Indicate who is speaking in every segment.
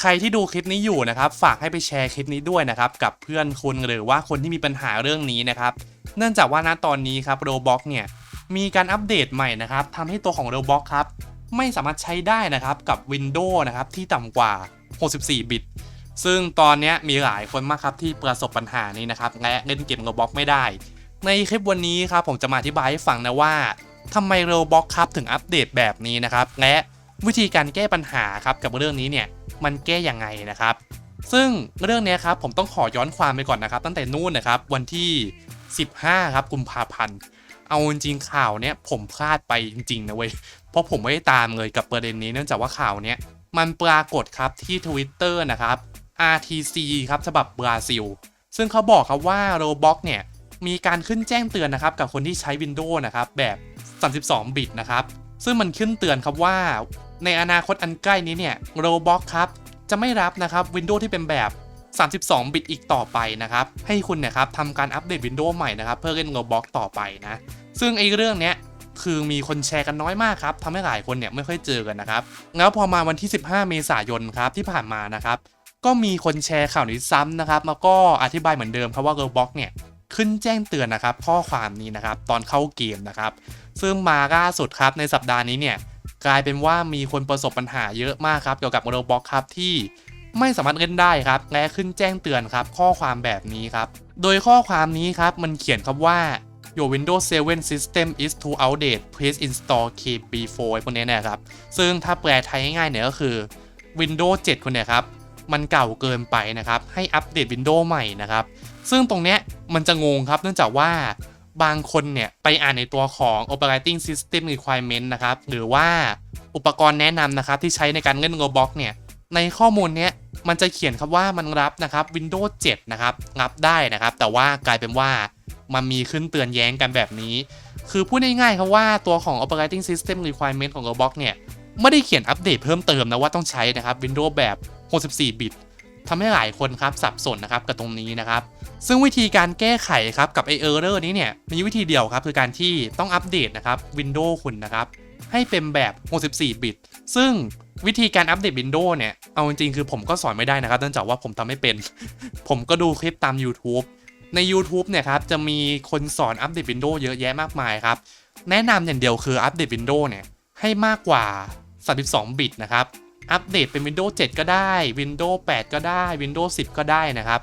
Speaker 1: ใครที่ดูคลิปนี้อยู่นะครับฝากให้ไปแชร์คลิปนี้ด้วยนะครับกับเพื่อนคุณหรือว่าคนที่มีปัญหาเรื่องนี้นะครับเนื่องจากว่าณตอนนี้ครับ Roblox เนี่ยมีการอัปเดตใหม่นะครับทำให้ตัวของ Roblox ครับไม่สามารถใช้ได้นะครับกับ Windows นะครับที่ต่ำกว่า 64 บิต ซึ่งตอนนี้มีหลายคนมากครับที่ประสบปัญหานี้นะครับและเล่นเกม Roblox ไม่ได้ ในคลิปวันนี้ครับผมจะมาอธิบายให้ฟังนะว่าทำไม Roblox ครับถึงอัปเดตแบบนี้นะครับและ วิธีการแก้ปัญหาครับกับเรื่องนี้เนี่ยมันแก้ยังไงนะครับ ซึ่งเรื่องนี้ครับผมต้องขอย้อนความไปก่อนนะครับ ตั้งแต่นู่นนะครับวันที่ 15 ครับกุมภาพันธ์เอาจริงข่าวเนี้ยผมพลาดไปจริงๆนะเว้ยเพราะผมไม่ได้ตามเลยกับประเด็นนี้เนื่องจากว่าข่าวเนี้ยมันปรากฏครับที่ Twitter นะครับ RTC ครับฉบับบราซิล ซึ่งเขาบอกครับว่า Roblox เนี่ยมีการขึ้นแจ้งเตือนนะครับกับคนที่ใช้ Windows นะครับแบบ 32 บิตนะครับ ซึ่งมันขึ้นเตือนครับว่า ในอนาคตอันใกล้นี้เนี่ย Roblox ครับ จะไม่รับนะครับ Windows ที่เป็นแบบ 32 บิตอีกต่อไปนะครับ ให้คุณเนี่ยครับทำการอัปเดต Windows ใหม่นะครับ เพื่อเล่น Roblox ต่อไปนะ ซึ่งไอ้เรื่องเนี้ยคือมีคนแชร์กันน้อยมากครับทำให้หลายคนเนี่ยไม่ค่อยเจอกันนะครับแล้วพอมาวันที่ 15 เมษายนครับที่ผ่านมานะครับก็มีคนแชร์ข่าวนี้ซ้ำนะครับแล้วก็อธิบายเหมือนเดิมครับว่า Roblox เนี่ยขึ้นแจ้งเตือนนะครับข้อความนี้นะครับตอนเข้าเกมนะครับ ซึ่งมาล่าสุดครับในสัปดาห์นี้เนี่ย กลายเป็นว่ามีคนประสบปัญหาเยอะมากครับเกี่ยวกับ Roblox ครับที่ไม่สามารถเล่นได้ครับ และขึ้นแจ้งเตือนครับ ข้อความแบบนี้ครับ โดยข้อความนี้ครับมันเขียนครับว่า your Windows 7 system is too outdated please install KB4 พวกนี้นี่ยครับ ซึ่งถ้าแปลไทยง่ายๆเนี่ยก็คือ Windows 7คุณเนี่ยครับ มันเก่าเกินไปนะครับ ให้อัปเดต Windows ใหม่นะครับ ซึ่งตรงเนี้ยมันจะงงครับเนื่องจากว่า บางคนเนี่ยไปอ่านในตัวของ operating system requirement นะครับ หรือว่าอุปกรณ์แนะนำนะครับ ที่ใช้ในการเล่น Roblox เนี่ย ในข้อมูลเนี้ยมันจะเขียนครับว่ามันรับนะครับ Windows 7 นะครับ รับได้นะครับ แต่ว่ากลายเป็นว่ามันมีขึ้นเตือนแย้งกันแบบนี้ คือพูดง่ายๆครับว่าตัวของ operating system requirement ของ Roblox เนี่ย ไม่ได้เขียนอัปเดตเพิ่มเติมนะว่าต้องใช้นะครับ Windows แบบ 64 บิต ทำให้หลายคนครับสับสนนะครับกับตรงนี้นะครับ ซึ่งวิธีการแก้ไขครับกับไอเออร์เรอร์นี้เนี่ยมีวิธีเดียวครับคือการที่ต้องอัปเดตนะครับ Windows คุณนะครับ ให้เป็นแบบ 64 บิต ซึ่งวิธีการอัปเดต Windows เนี่ย เอาจริงๆคือผมก็สอนไม่ได้นะครับเนื่องจากว่าผมทำไม่เป็น ผมก็ดูคลิปตาม YouTube ใน YouTube เนี่ยครับจะมีคนสอนอัปเดต Windows เยอะแยะมากมายครับ แนะนำอย่างเดียวคืออัปเดต Windows เนี่ยให้มากกว่า 32 บิตนะครับ อัปเดตเป็น Windows 7 ก็ได้ Windows 8 ก็ได้ Windows 10 ก็ได้นะครับ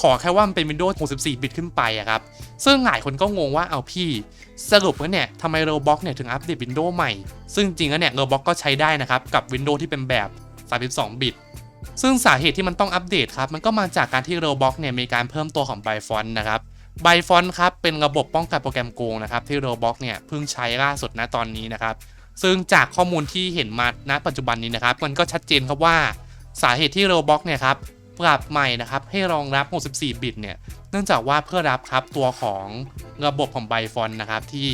Speaker 1: ขอแค่ว่ามันเป็น Windows 64 บิตขึ้นไปอะครับ ซึ่งหลายคนก็งงว่าเอาพี่ สรุปว่าเนี่ยทำไม Roblox เนี่ยถึงอัปเดต Windows ใหม่ ซึ่งจริงๆแล้วเนี่ย Roblox ก็ใช้ได้นะครับ กับ Windows ที่เป็นแบบ 32 บิต ซึ่งสาเหตุที่มันต้องอัปเดตครับ มันก็มาจากการที่ Roblox เนี่ยมีการเพิ่มตัวของ Byfont นะครับ Byfont ครับเป็นระบบป้องกันโปรแกรมโกงนะครับที่ Roblox เนี่ยเพิ่งใช้ล่าสุดนะตอนนี้นะครับ ซึ่งจากข้อมูลที่เห็นมาณปัจจุบันนี้นะครับ มันก็ชัดเจนครับว่าสาเหตุที่ Roblox เนี่ยครับปรับใหม่นะครับให้รองรับ 64 บิตเนี่ย เนื่องจากว่าเพื่อรับครับตัวของระบบของ Byfont นะครับที่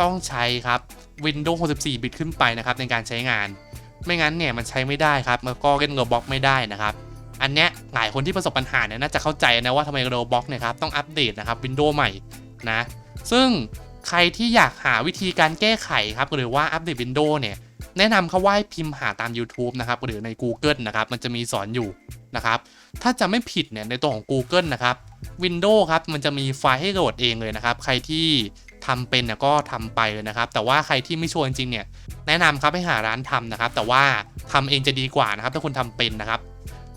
Speaker 1: ต้องใช้ครับ Windows 64 บิตขึ้นไปนะครับในการใช้งาน ไม่งั้นเนี่ยมันใช้ไม่ได้ครับแล้วก็เล่น Roblox ไม่ได้นะครับอันเนี้ยหลายคนที่ประสบปัญหาเนี่ยน่าจะเข้าใจนะว่าทำไม Roblox เนี่ยครับต้องอัปเดตนะครับ Windows ใหม่นะซึ่ง ใครที่อยากหาวิธีการแก้ไขครับหรือว่าอัปเดต Windows เนี่ยแนะนำเขาว่าพิมพ์หาตาม YouTube นะครับหรือใน Google นะครับมันจะมีสอนอยู่นะครับถ้าจะไม่ผิดเนี่ยในตัวของ Google นะครับ Windows ครับมันจะมีไฟล์ให้โหลดเองเลยนะครับ ใครที่ทำเป็นเนี่ยก็ทำไปเลยนะครับ แต่ว่าใครที่ไม่ชัวร์จริงเนี่ยแนะนำครับให้หาร้านทำนะครับ แต่ว่าทำเองจะดีกว่านะครับ ถ้าคุณทำเป็นนะครับ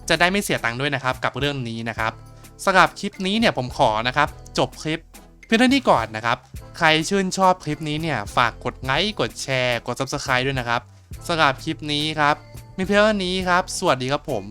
Speaker 1: จะได้ไม่เสียตังค์ด้วยนะครับกับเรื่องนี้นะครับสำหรับคลิปนี้เนี่ยผมขอนะครับ จบคลิป เพียงเท่านี้ก่อนนะครับ ใครชื่นชอบคลิปนี้เนี่ย ฝากกดไลค์กดแชร์ กด Subscribe ด้วยนะครับสำหรับคลิปนี้ครับ มีเพียงเท่านี้ครับ สวัสดีครับผม